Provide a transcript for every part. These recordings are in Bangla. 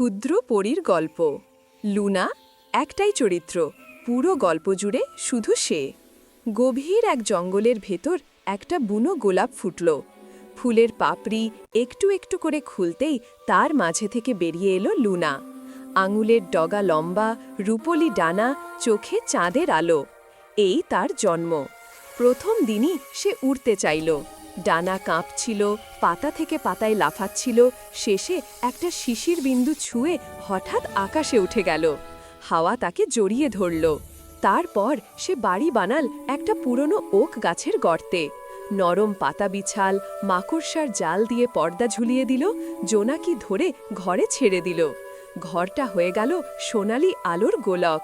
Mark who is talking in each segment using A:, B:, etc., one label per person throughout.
A: ক্ষুদ্র পরীর গল্প। লুনা, একটাই চরিত্র, পুরো গল্প জুড়ে শুধু সে। গভীর এক জঙ্গলের ভেতর একটা বুনো গোলাপ ফুটল। ফুলের পাপড়ি একটু একটু করে খুলতেই তার মাঝে থেকে বেরিয়ে এলো লুনা। আঙুলের ডগা লম্বা, রূপলি ডানা, চোখে চাঁদের আলো। এই তার জন্ম। প্রথম দিনই সে উড়তে চাইল। ডানা কাঁপছিল, পাতা থেকে পাতায় লাফাচ্ছিল, শেষে একটা শিশির বিন্দু ছুঁয়ে হঠাৎ আকাশে উঠে গেল। হাওয়া তাকে জড়িয়ে ধরল। তারপর সে বাড়ি বানাল একটা পুরনো ওক গাছের গর্তে। নরম পাতা বিছাল, মাকড়সার জাল দিয়ে পর্দা ঝুলিয়ে দিল, জোনাকি ধরে ঘরে ছেড়ে দিল। ঘরটা হয়ে গেল সোনালি আলোর গোলক।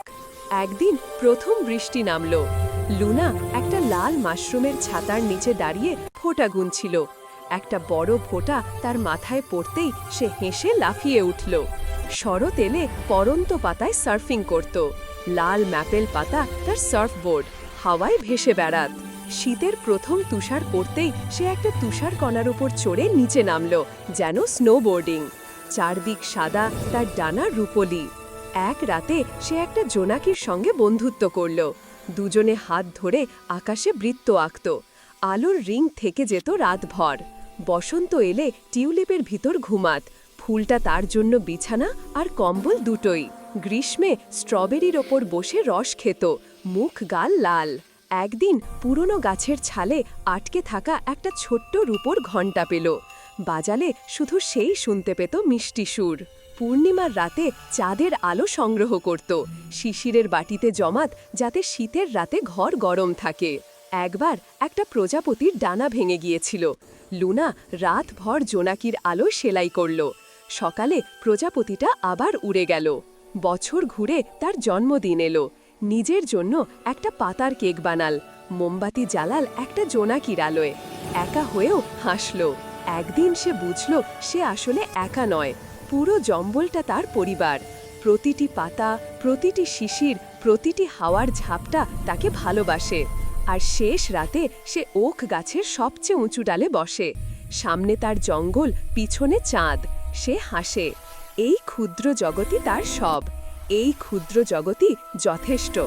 A: একদিন প্রথম বৃষ্টি নামল। লুনা একটা লাল মাশরুমের ছাতার নিচে দাঁড়িয়ে ফোঁটা গুনছিল। একটা বড় ফোঁটা তার মাথায় পড়তেই সে হেসে লাফিয়ে উঠল। শরৎ এলে পরন্ত পাতায় সার্ফিং করত। লাল ম্যাপেল পাতা তার সার্ফবোর্ড, হাওয়ায় ভেসে বেড়াত। শীতের প্রথম তুষার পড়তেই সে একটা তুষার কণার উপর চড়ে নিচে নামল, যেন স্নোবোর্ডিং। চারদিক সাদা, তার ডানা রূপলি। এক রাতে সে একটা জোনাকির সঙ্গে বন্ধুত্ব করল। দুজনে হাত ধরে আকাশে বৃত্ত আঁকত। আলোর রিং থেকে যেত রাতভর। বসন্ত এলে টিউলিপের ভিতর ঘুমাত। ফুলটা তার জন্য বিছানা আর কম্বল দুটোই। গ্রীষ্মে স্ট্রবেরির ওপর বসে রস খেত। মুখ, গাল লাল। একদিন পুরনো গাছের ছালে আটকে থাকা একটা ছোট্ট রূপোর ঘণ্টা পেল। বাজালে শুধু সেই শুনতে পেত মিষ্টি সুর। পূর্ণিমার রাতে চাঁদের আলো সংগ্রহ করত। শিশিরের বাটিতে জমাত যাতে শীতের রাতে ঘর গরম থাকে। একবার একটা প্রজাপতির ডানা ভেঙে গিয়েছিল। লুনা রাতভর জোনাকির আলো সেলাই করল। সকালে প্রজাপতিটা আবার উড়ে গেল। বছর ঘুরে তার জন্মদিন এলো। নিজের জন্য একটা পাতার কেক বানাল। মোমবাতি জ্বালাল একটা জোনাকির আলোয়। একা হয়েও হাসল। একদিন সে বুঝল সে আসলে একা নয়। পুরো জম্বলটা তার পরিবার। প্রতিটি পাতা, প্রতিটি শিশির, প্রতিটি হাওয়ার ঝাপটা তাকে ভালোবাসে। আর শেষ রাতে সে ওক গাছের সবচেয়ে উঁচু ডালে বসে। সামনে তার জঙ্গল, পিছনে চাঁদ। সে হাসে। এই ক্ষুদ্র জগতই তার সব। এই ক্ষুদ্র জগতই যথেষ্ট।